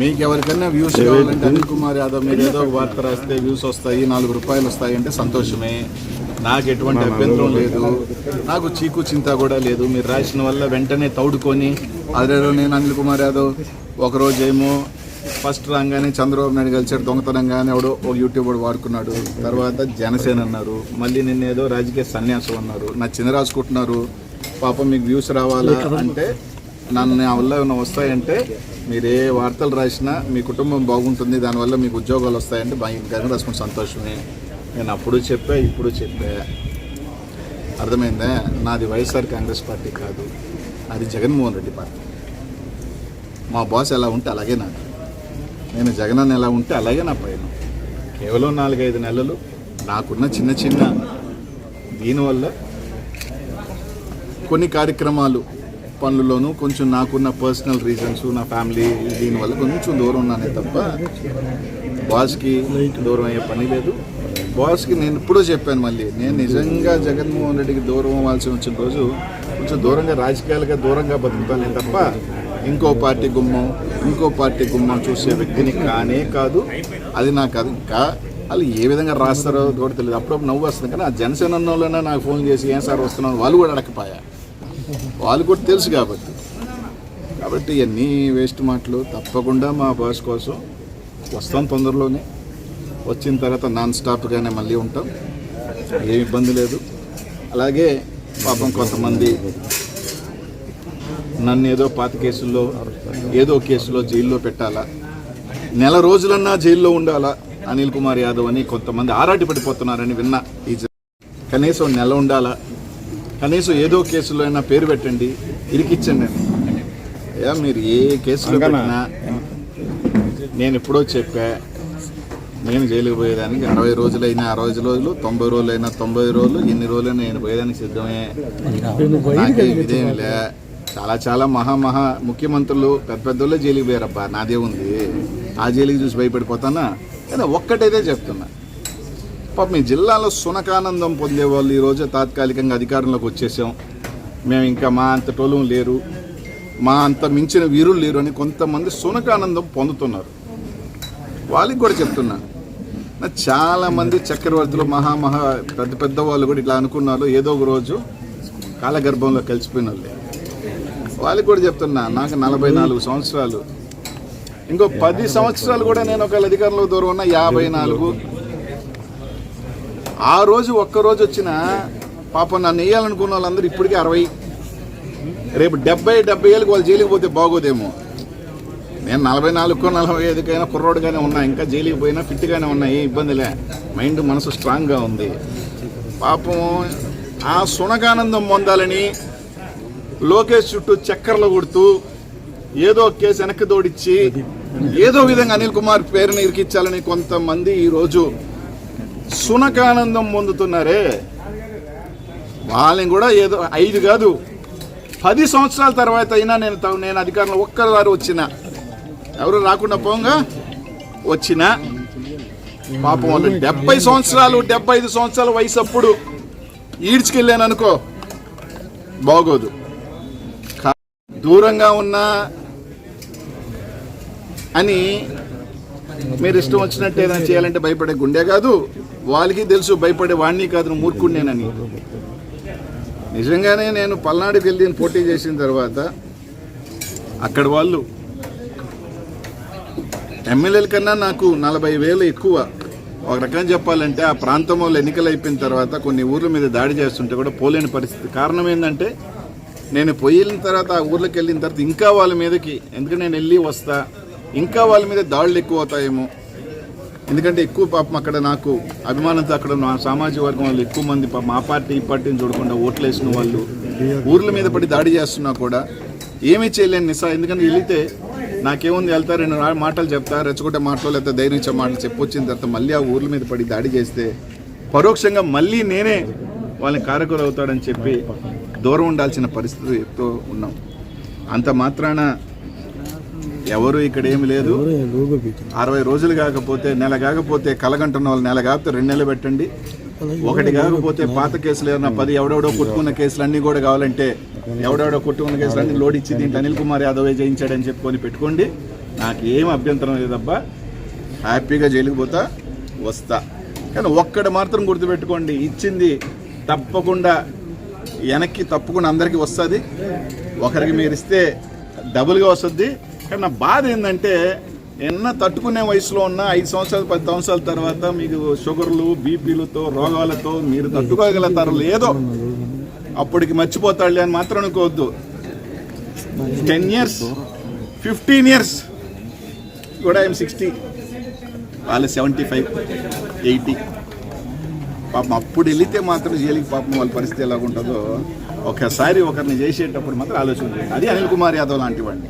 మీకు ఎవరికైనా వ్యూస్ కావాలంటే అనిల్ కుమార్ యాదవ్ మీరు ఏదో ఒక వార్త రాస్తే వ్యూస్ వస్తాయి నాలుగు రూపాయలు వస్తాయి అంటే సంతోషమే. నాకు ఎటువంటి అభ్యంతరం లేదు. నాకు చీకు చింత కూడా లేదు. మీరు రాసిన వల్ల వెంటనే తౌడుకొని అదే నేను అనిల్ కుమార్ యాదవ్ ఒకరోజు ఏమో ఫస్ట్ రాగానే చంద్రబాబు నాయుడు కలిసాడు దొంగతనంగానే ఎవడో ఒక యూట్యూబర్ వాడుకున్నాడు. తర్వాత జనసేన అన్నారు. మళ్ళీ నిన్న ఏదో రాజకీయ సన్యాసం అన్నారు. నా చిన్న రాసుకుంటున్నారు పాపం మీకు వ్యూస్ రావాలా అంటే నన్ను నా వల్ల ఏమైనా వస్తాయంటే మీరు ఏ వార్తలు రాసినా మీ కుటుంబం బాగుంటుంది దానివల్ల మీకు ఉద్యోగాలు వస్తాయంటే భయంకరంగా రాసుకుని సంతోషమే. నేను అప్పుడు చెప్పా ఇప్పుడు చెప్పా. అర్థమైందా? నాది వైఎస్ఆర్ కాంగ్రెస్ పార్టీ కాదు. అది జగన్మోహన్ రెడ్డి పార్టీ. మా బాస్ ఎలా ఉంటే అలాగే నాకు నేను జగన్ ఎలా ఉంటే అలాగే నా పైన. కేవలం నాలుగైదు నెలలు నాకున్న చిన్న చిన్న దీనివల్ల కొన్ని కార్యక్రమాలు పనుల్లోనూ కొంచెం నాకున్న పర్సనల్ రీజన్స్ నా ఫ్యామిలీ దీనివల్ల కొంచెం దూరం ఉన్నానే తప్ప బాస్కి దూరం అయ్యే పని లేదు. బాస్కి నేను ఇప్పుడూ చెప్పాను మళ్ళీ నేను నిజంగా జగన్మోహన్ రెడ్డికి దూరం అవ్వాల్సి వచ్చిన రోజు కొంచెం దూరంగా రాజకీయాలుగా దూరంగా బతుకుతానే తప్ప ఇంకో పార్టీ గుమ్మం ఇంకో పార్టీ గుమ్మం చూసే వ్యక్తిని కానే కాదు. అది నాకు అది ఇంకా వాళ్ళు ఏ విధంగా రాస్తారో కూడా తెలియదు. అప్పుడప్పుడు నవ్వు వస్తుంది కానీ ఆ జనసేన నాకు ఫోన్ చేసి ఏం సార్ వస్తున్నాను వాళ్ళు కూడా అడగపాయా వాళ్ళు కూడా తెలుసు కాబట్టి. కాబట్టి ఇవన్నీ వేస్ట్ మాటలు తప్పకుండా మా బాస్ కోసం వస్తాం తొందరలోనే. వచ్చిన తర్వాత నాన్ స్టాప్గానే మళ్ళీ ఉంటాం. ఏమి ఇబ్బంది లేదు. అలాగే పాపం కొంతమంది నన్ను ఏదో పాత కేసుల్లో ఏదో కేసులో జైల్లో పెట్టాలా నెల రోజులన్నా జైల్లో ఉండాలా అనిల్ కుమార్ యాదవ్ అని కొంతమంది ఆరాటి పడిపోతున్నారని విన్నా ఈ జ- కనీసం నెల ఉండాలా కనీసం ఏదో కేసులో అయినా పేరు పెట్టండి ఇరికిచ్చండి నేను. అయ్యా మీరు ఏ కేసులో పెట్టినా నేను ఎప్పుడో చెప్పా నేను జైలుకి పోయేదానికి అరవై రోజులైనా అరవై రోజులు తొంభై రోజులైనా తొంభై రోజులు ఎన్ని రోజులైనా నేను పోయేదానికి సిద్ధమే. నాకే ఇదేమిలే చాలా చాలా మహా మహా ముఖ్యమంత్రులు పెద్ద పెద్దోళ్ళే జైలుకి పోయారబ్బా నాదే ఉంది. ఆ జైలుకి చూసి భయపడిపోతానా? కానీ ఒక్కటైతే చెప్తున్నా. పాప మీ జిల్లాలో సునకానందం పొందే వాళ్ళు ఈరోజు తాత్కాలికంగా అధికారంలోకి వచ్చేసాం. మేము ఇంకా మా అంత టోలం లేరు. మా అంత మించిన వీరులు లేరు అని కొంతమంది సునకానందం పొందుతున్నారు. వాళ్ళకి కూడా చెప్తున్నా. చాలామంది చక్రవర్తులు మహా మహా పెద్ద పెద్ద వాళ్ళు కూడా ఇట్లా అనుకున్నారు. ఏదో ఒక రోజు కాలగర్భంలో కలిసిపోయిన వాళ్ళే వాళ్ళకి కూడా చెప్తున్నా నాకు నలభై నాలుగు సంవత్సరాలు. ఇంకో పది సంవత్సరాలు కూడా నేను ఒకవేళ అధికారంలో దూరం ఉన్న యాభై నాలుగు. ఆ రోజు ఒక్కరోజు వచ్చిన పాపం నన్ను వేయాలనుకున్న వాళ్ళందరూ ఇప్పటికే అరవై. రేపు డెబ్బై డెబ్బై ఏళ్ళకి వాళ్ళు జైలుకి పోతే బాగోదేమో. నేను నలభై నాలుగు నలభై ఐదుకైనా కుర్రోడుగానే ఉన్నా ఇంకా జైలుకి పోయినా ఫిట్గానే ఉన్నా ఏ ఇబ్బందిలే. మైండ్ మనసు స్ట్రాంగ్గా ఉంది. పాపం ఆ సునగానందం పొందాలని లోకేష్ చుట్టూ చక్కర్లు కొడుతూ ఏదో కేసు వెనక్కి దోడిచ్చి ఏదో విధంగా అనిల్ కుమార్ పేరుని ఇరికిచ్చాలని కొంతమంది ఈరోజు సునకానందం పొందుతున్నారే? వాళ్ళని కూడా ఏదో ఐదు కాదు. పది సంవత్సరాల తర్వాత అయినా నేను నేను అధికారంలో ఒక్కసారి వచ్చిన. ఎవరు రాకుండా పోగా? వచ్చిన. పాపం వాళ్ళు డెబ్బై సంవత్సరాలు డెబ్బై ఐదు సంవత్సరాల వయసు అప్పుడు ఈడ్చుకెళ్ళాను అనుకో బాగోదు. దూరంగా ఉన్నా అని మీరు ఇష్టం వచ్చినట్టు ఏదైనా చేయాలంటే భయపడే గుండె కాదు. వాళ్ళకి తెలుసు భయపడే వాడిని కాదు నువ్వు మూర్ఖుడినేనని నిజంగానే నేను పల్నాడుకి వెళ్ళి పోటీ చేసిన తర్వాత అక్కడ వాళ్ళు ఎమ్మెల్యేల కన్నా నాకు నలభై వేలు ఎక్కువ. ఒక రకంగా చెప్పాలంటే ఆ ప్రాంతం వాళ్ళు ఎన్నికలు అయిపోయిన తర్వాత కొన్ని ఊర్ల మీద దాడి చేస్తుంటే కూడా పోలేని పరిస్థితి. కారణం ఏంటంటే నేను పోయిన తర్వాత ఆ ఊర్లోకి వెళ్ళిన తర్వాత ఇంకా వాళ్ళ మీదకి ఎందుకంటే నేను వెళ్ళి వస్తా ఇంకా వాళ్ళ మీద దాడులు ఎక్కువ అవుతాయేమో. ఎందుకంటే ఎక్కువ పాపం అక్కడ నాకు అభిమానంతో అక్కడ నా సామాజిక వర్గం వాళ్ళు ఎక్కువ మంది పాపం ఆ పార్టీ ఈ పార్టీని చూడకుండా ఓట్లు వేసిన వాళ్ళు ఊర్ల మీద పడి దాడి చేస్తున్నా కూడా ఏమీ చేయలేను నిసా ఎందుకంటే వెళితే నాకేముంది వెళ్తా రెండు మాటలు చెప్తా రెచ్చగొట్టే మాటలు లేకపోతే ధైర్యం ఇచ్చే మాటలు చెప్పొచ్చిన తర్వాత మళ్ళీ ఆ ఊర్ల మీద పడి దాడి చేస్తే పరోక్షంగా మళ్ళీ నేనే వాళ్ళని కారకులు అవుతాడని చెప్పి దూరం ఉండాల్సిన పరిస్థితితో ఉన్నాం. అంత మాత్రాన ఎవరు ఇక్కడ ఏమి లేదు. అరవై రోజులు కాకపోతే నెల కాకపోతే కలగంటున్న వాళ్ళు నెల కాకపోతే రెండు నెలలు పెట్టండి. ఒకటి కాకపోతే పాత కేసులు ఏమన్నా పది ఎవడెవడో కొట్టుకున్న కేసులు అన్ని కూడా కావాలంటే ఎవడెవడో కొట్టుకున్న కేసులు అన్ని లోడ్ ఇచ్చి దీంట్లో అనిల్ కుమార్ యాదవ్ జయించాడని చెప్పుకొని పెట్టుకోండి. నాకు ఏం అభ్యంతరం లేదబ్బా. హ్యాపీగా జైలుకి పోతా వస్తా. కానీ ఒక్కటి మాత్రం గుర్తుపెట్టుకోండి ఇచ్చింది తప్పకుండా వెనక్కి తప్పకుండా అందరికీ వస్తుంది. ఒకరికి మీరు ఇస్తే డబుల్గా వస్తుంది. కానీ నా బాధ ఏంటంటే ఎన్న తట్టుకునే వయసులో ఉన్న ఐదు సంవత్సరాలు పది సంవత్సరాల తర్వాత మీకు షుగర్లు బీపీలతో రోగాలతో మీరు తట్టుకోగలుగుతారు లేదో అప్పటికి మర్చిపోతాడులే అని మాత్రం అనుకోవద్దు. టెన్ ఇయర్స్ ఫిఫ్టీన్ ఇయర్స్ కూడా ఐఎమ్ సిక్స్టీ. వాళ్ళు సెవెంటీ ఫైవ్ ఎయిటీ. పాపం అప్పుడు వెళితే మాత్రం జైలుకి పాపం వాళ్ళ పరిస్థితి ఎలా ఉంటుందో ఒకసారి ఒకరిని చేసేటప్పుడు మాత్రం ఆలోచన అది అనిల్ కుమార్ యాదవ్ లాంటి వాడిని.